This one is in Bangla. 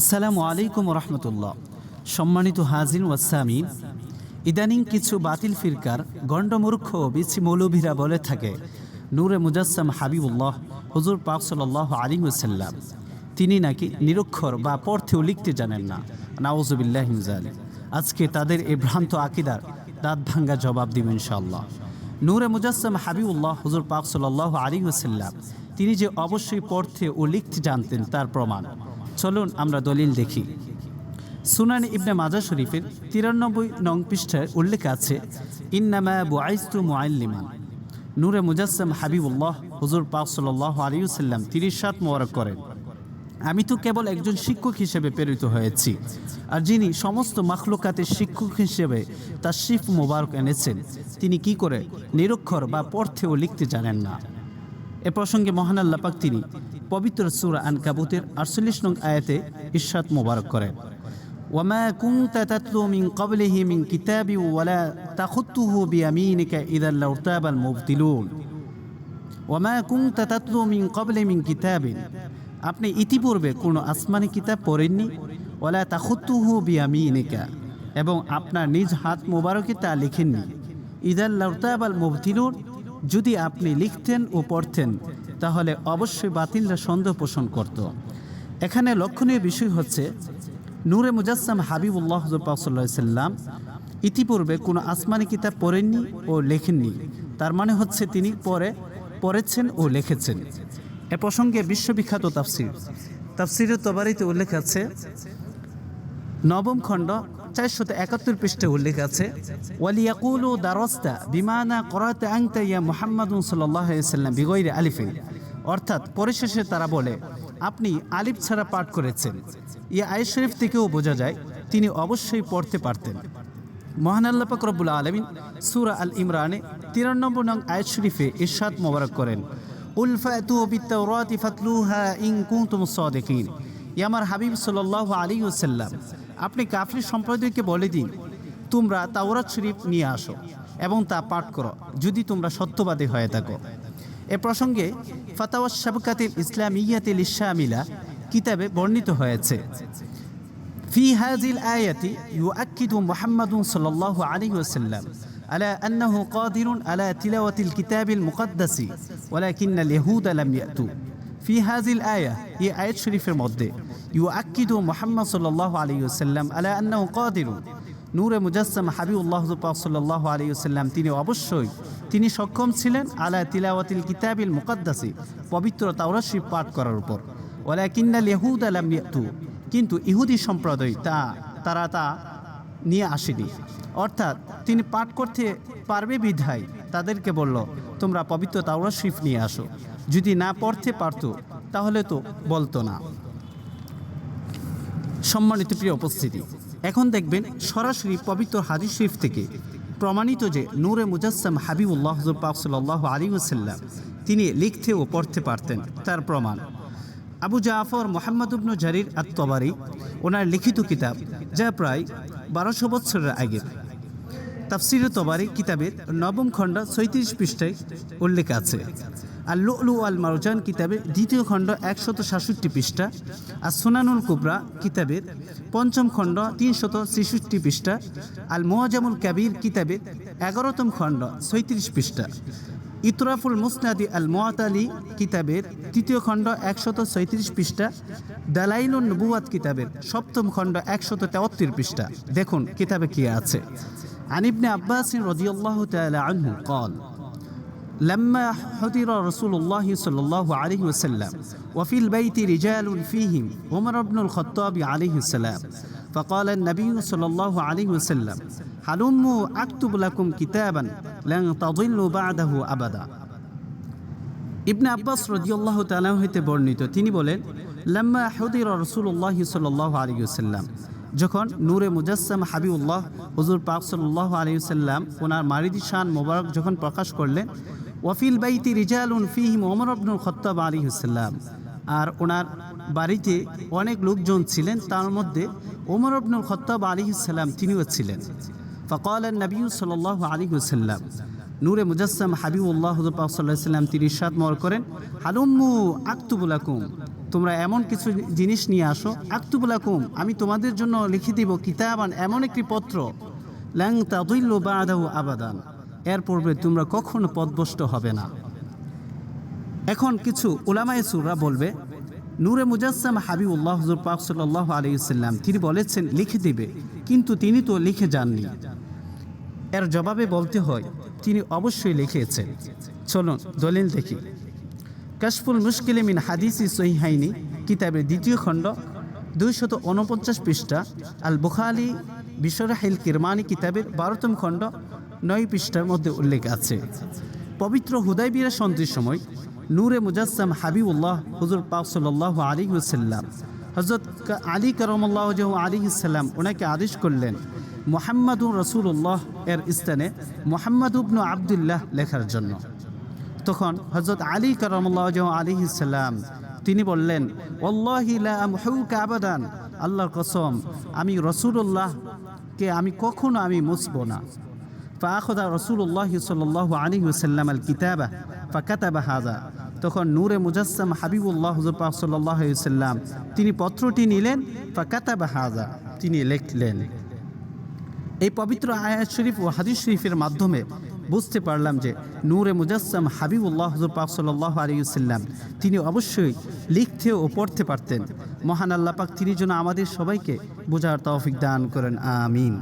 আসসালামু আলাইকুম রহমতুল্লাহ সম্মানিত হাজিন ওয়াসামিন, ইদানিং কিছু বাতিল ফিরকার, গণ্ডমূর্খ বিচ্ছি মৌলভীরা বলে থাকে, নূরে মুজাসম হাবিবুল্লাহ, হুজুর পাক সাল্লাহ আলী ওসাল্লাম তিনি নাকি নিরক্ষর বা পড়তেও লিখতে জানেন না। নাওজুবিল্লাহ আজকে তাদের এই ভ্রান্ত আকিদার দাঁত ভাঙ্গা জবাব দিবেন ইনশাআল্লাহ। নূরে মুজাসম হাবিবুল্লাহ, হুজুর পাক সাল্লাহ আলী ওসাল্লাম তিনি যে অবশ্যই পড়তে ও লিখতে জানতেন তার প্রমাণ। চলুন আমরা দলিল দেখি। সুনানি ইবনে মাজা শরীফের তিরানব্বই নং পৃষ্ঠায় উল্লেখ আছে, ইন্নামা বুআইস্তু মুআল্লিমান। নূরে মুজাসম হাবিবুল্লাহ হুজুর পাক সাল্লাহ আলিউসাল্লাম তিরিশ সাত মোবারক করেন, আমি তো কেবল একজন শিক্ষক হিসেবে প্রেরিত হয়েছি, আর যিনি সমস্ত মাখলুকাতের শিক্ষক হিসেবে তার শিফ মোবারক এনেছেন, তিনি কি করে নিরক্ষর বা পড়তে ও লিখতে জানেন না? এ প্রসঙ্গে মহান আল্লাহ পাক তিনি পবিত্র সূরা আন কাবুতের আটচল্লিশ নং আয়াতে ইরশাদ মোবারক করেন وما كنت تتلو من قبله من كتاب ولا تخطه بيمينك إذا لارتاب المبتلون ওমা কুং তাতাতলু মিন কবলে মিন কিতাবিন আপনি ইতিপূর্বে কোনো আসমানি কিতাব পড়েননি ওলা তাখুত্তুহু বিয়ামিনিকা এবং আপনার নিজ হাত মোবারকে তা লিখেননি ইদাল লাউতাবাল মুবতিলুন যদি আপনি লিখতেন ও পড়তেন, তাহলে অবশ্যই বাতিলরা সন্দেহ পোষণ করত। এখানে লক্ষণীয় বিষয় হচ্ছে, নূরে মুজাসসাম হাবিবুল্লাহ সাল্লাম ইতিপূর্বে কোনো আসমানি কিতাব পড়েননি ও লেখেননি। তার মানে হচ্ছে তিনি পরে, পড়েছেন ও লিখেছেন। এ প্রসঙ্গে বিশ্ববিখ্যাত তাফসির। তাফসিরের তবারিতে উল্লেখ আছে, নবম খণ্ড চারশত একাত্তর পৃষ্ঠে উল্লেখ আছে, ওয়ালিয়াকুলু দারস্তা বিমানা করাতে আংতা ইয়া মোহাম্মদ সাল্লাম বিগৈরে আলিফিন। অর্থাৎ পরিশেষে তারা বলে, আপনি আলিফ ছাড়া পাঠ করেছেন। ইয়া আয় শরীফ থেকেও বোঝা যায়, তিনি অবশ্যই পড়তে পারতেন। মহান আল্লাহ আলমিন সুরা আল ইমরানে তিরানব্বই নং আয়াত শরীফে ইরশাদ মোবারক করেন উলফাতু বিত্তাওরাতি ফাতলুহা ইন কুনতুম সাদিকিন। ইয়া আমার হাবিব সাল্লাল্লাহু আলাইহি ওয়াসাল্লাম আপনি কাফির সম্প্রদায়কে বলে দিন তোমরা তাওরাত শরীফ নিয়ে আসো এবং তা পাঠ করো যদি তোমরা সত্যবাদী হয়ে থাকো এ প্রসঙ্গে ফাতাওয়াস সাবকাতিল ইসলামিয়াতিল ইসলামিলা কিতাবে বর্ণিত হয়েছে في هذه الآية يؤكد محمد صلى الله عليه وسلم على أنه قادر على تلاوة الكتاب المقدس ولكن اليهود لم يأتوا في هذه الآية هي آية شريف المضي ইউআকিদু মোহাম্মদ সাল্লাহ আলী সাল্লাম আলা আন্নাহ কদিরু নূরে মুজাসম হাবিউল্লাহ সাল্লাহ আলী সাল্লাম তিনি অবশ্যই তিনি সক্ষম ছিলেন আলা তিলাওয়াতিল কিতাবিল মুকাদ্দাসি, পবিত্র তাওরাশি পাঠ করার উপর। ওলা কিন্নাল ইহুদ আলাম কিন্তু ইহুদি সম্প্রদায় তা, তারা তা নিয়ে আসেনি। অর্থাৎ তিনি পাঠ করতে পারবে বিধায় তাদেরকে বলল, তোমরা পবিত্র তাওরাশিফ নিয়ে আসো। যদি না পড়তে পারতো, তাহলে তো বলতো না। সম্মানিত প্রিয় উপস্থিতি, এখন দেখবেন সরাসরি পবিত্র হাদিস শরীফ থেকে প্রমাণিত যে নূরে মুজাসম হাবিবুল্লাহ পাক সাল্লাহ আলী ওসাল্লাম তিনি লিখতে ও পড়তে পারতেন তার প্রমাণ। আবু জাফর মোহাম্মদ উবনু জারির আত্মবারি ওনার লিখিত কিতাব যা প্রায় বারোশো বৎসরের আগের তাফসির তবারি কিতাবের নবম খণ্ড ছয়ত্রিশ পৃষ্ঠায় উল্লেখ আছে। আর লুলু আল মারজান কিতাবে দ্বিতীয় খণ্ড একশত সাতষট্টি পৃষ্ঠা, আর সোনানুল কুবরা কিতাবের পঞ্চম খণ্ড তিনশত ছেষট্টি পৃষ্ঠা আল মোয়াজামুল কাবির কিতাবের এগারোতম খণ্ড ছয়ত্রিশ পৃষ্ঠা। ইতরাফুল মুসনাদি আল মোয়াতালি কিতাবের তৃতীয় খণ্ড একশত ছয়ত্রিশ পৃষ্ঠা, দালাইলুন নবুয়াদ কিতাবের সপ্তম খণ্ড একশত তেয়াত্তর পৃষ্ঠা। দেখুন কিতাবে কি আছে। আনিবনে আব্বাসিন রদিয়াল্লাহ তাল আনহু কল لما حضر رسول الله صلى الله عليه وسلم وفي البيت رجال فيهم عمر بن الخطاب عليه السلام فقال النبي صلى الله عليه وسلم هلموا أكتب لكم كتابا لن تضلوا بعده أبدا ইবনে আব্বাস রদিয়াল্লাহ তালাহ হইতে বর্ণিত তিনি বলেন লাম্মা হুদির রসুল্লাহ সাল্লাহ আলিউসাল্লাম যখন নূরে মুজাসম হাবিউল্লাহ হুজুর পাক সাল্লাহ আলিউসাল্লাম ওনার মারিদি শান মোবারক যখন প্রকাশ করলেন ওয়াফিল বাইতি রিজালুন ফিহিম ওমর আব্দুল খত্তাব আলিহুসাল্লাম আর ওনার বাড়িতে অনেক লোকজন ছিলেন, তার মধ্যে ওমর আব্দুল খত্তাব আলিহুসাল্লাম তিনিও ছিলেন। ফকাল নবী সাল্লাহ আলিহুসাল্লাম নূরে মুজাসম হাবিবুল্লাহ সাল্লাম তিনি সাদ মর করেন হালুম্মু আক্তুবুলাকুম তোমরা এমন কিছু জিনিস নিয়ে আসো আক্তুবুলাকুম আমি তোমাদের জন্য লিখে দিব কিতাবান এমন একটি পত্র। ল্যাং তাদুল্লু বাদাহু আবাদান। এর পূর্বে তোমরা কখনো পদভষ্ট হবে না। এখন কিছু উলামায়ে সুররা বলবে, নূরে মুজাসসাম হাবিবুল্লাহ হুজুর পাক সাল্লাহ আলাইসাল্লাম তিনি বলেছেন, লিখে দিবে, কিন্তু তিনি তো লিখে যাননি। এর জবাবে বলতে হয়, তিনি অবশ্যই লিখেছেন। চলুন, দলিল দেখি। কাশফুল মুশকিলে মিন হাদিসি সহিহাইনি, কিতাবের দ্বিতীয় খণ্ড, দুইশত উনপঞ্চাশ পৃষ্ঠা আল বুখালি বিশ্বরাহিল কিরমানি কিতাবের বারোতম খণ্ড নয় পৃষ্ঠার মধ্যে উল্লেখ আছে। পবিত্র হুদাইবিরা সন্ধির সময় নূরে মুজাসসাম হাবিবুল্লাহ হুজুর পাক সাল্লাহ আলী ওসাল্লাম হজরত আলী করমল্লাহ আলী ওনাকে আদেশ করলেন, মোহাম্মদুর রসুল্লাহ এর স্থানে মোহাম্মদ উবনু আবদুল্লাহ লেখার জন্য। তখন হজরত আলী করমল্লাহ আলী ইসাল্লাম তিনি বললেন আবাদান, আল্লাহর কসম, আমি রসুল্লাহকে আমি কখনো আমি মুছব না। ফাখদা রসুল্লাহ সাল্লাহ আলী ওসাল্লাম আল কিতাবা ফাকাতাবা হাজা তখন নূরে মুজাসসাম হাবিবুল্লাহ হুজুর পাক সাল্লাহ সাল্লাম তিনি পত্রটি নিলেন, ফাকাতাবা হাজা তিনি লিখলেন। এই পবিত্র আয়াত শরীফ ও হাদিস শরীফের মাধ্যমে বুঝতে পারলাম যে নূরে মুজাসসাম হাবিবুল্লাহ হুজুর পাক সাল্লাহ আলিউসাল্লাম তিনি অবশ্যই লিখতে ও পড়তে পারতেন। মহান আল্লাহ পাক তিনি যেন আমাদের সবাইকে বোঝার তৌফিক দান করেন, আমিন।